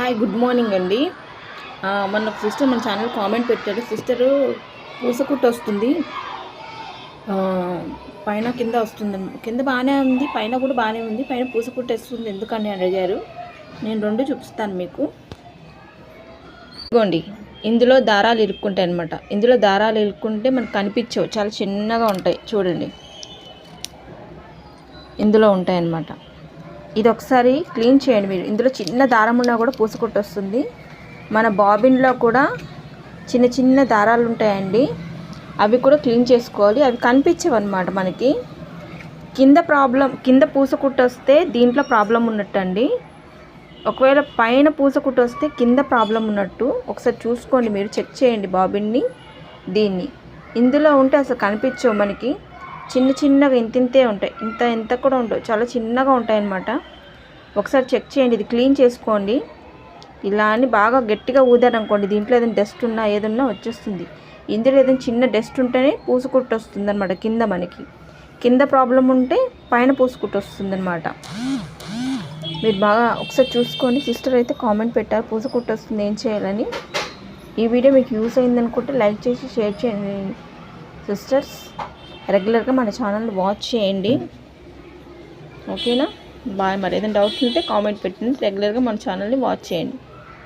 Hi good morning అండి. మొన్న ఒక సిస్టర్ మన ఛానల్ కామెంట్ పెట్టారు. సిస్టరు పూసకుట్టు వస్తుంది. పైన కింద వస్తుంది. కింద బాగానే ఉంది పైన కూడా బాగానే ఉంది. పైన పూసకుట్టు వస్తుంది. ఎందుకని అడిగారు. నేను రెండు చూపిస్తాను మీకు. ఇదిగోండి ఇందులో దారాలు ఇరుక్కుంటాయి అనమాట ఇందులో దారాలు ఇరుక్కుంటే మనకు కనిపించవు. చాలా చిన్నగా ఉంటాయి. చూడండి. ఇందులో ఉంటాయి అన్నమాట ఇది ఒకసారి క్లీన్ చేయండి మీరు. ఇందులో చిన్న దారం ఉన్నా కూడా పూసకుట్టు వస్తుంది మన బాబిన్లో కూడా చిన్న చిన్న దారాలు ఉంటాయండి. అవి కూడా క్లీన్ చేసుకోవాలి. అవి కనిపించవన్నమాట మనకి. కింద ప్రాబ్లం కింద పూసకుట్టు వస్తే దీంట్లో ప్రాబ్లం ఉన్నట్టు అండి ఒకవేళ పైన పూసకుట్టు వస్తే కింద ప్రాబ్లం ఉన్నట్టు. ఒకసారి చూసుకోండి మీరు. చెక్ చేయండి బాబిన్ని దీన్ని. ఇందులో ఉంటే అసలు కనిపించవు మనకి. చిన్న చిన్నగా ఇంతింతే ఉంటాయి. ఇంత ఇంత కూడా ఉండవు. చాలా చిన్నగా ఉంటాయి అన్నమాట ఒకసారి చెక్ చేయండి. ఇది క్లీన్ చేసుకోండి. ఇలా అని బాగా గట్టిగా ఊదారనుకోండి దీంట్లో ఏదైనా డస్ట్ ఉన్నా ఏదన్నా వచ్చేస్తుంది. ఇందులో ఏదైనా చిన్న డస్ట్ ఉంటేనే పూసుకుట్టు వస్తుంది అనమాట కింద మనకి. కింద ప్రాబ్లం ఉంటే పైన పూసుకుట్టు వస్తుంది అనమాట మీరు బాగా ఒకసారి చూసుకొని సిస్టర్ అయితే కామెంట్ పెట్టారు. పూసకుట్టు వస్తుంది ఏం చేయాలని. ఈ వీడియో మీకు యూస్ అయింది అనుకుంటే లైక్ చేసి షేర్ చేయండి. సిస్టర్స్ రెగ్యులర్గా మన ఛానల్ వాచ్ చేయండి. ఓకేనా? బాయ్ మరి ఏదైనా డౌట్స్ ఉంటే కామెంట్ పెట్టండి. రెగ్యులర్గా మన ఛానల్ని వాచ్ చేయండి.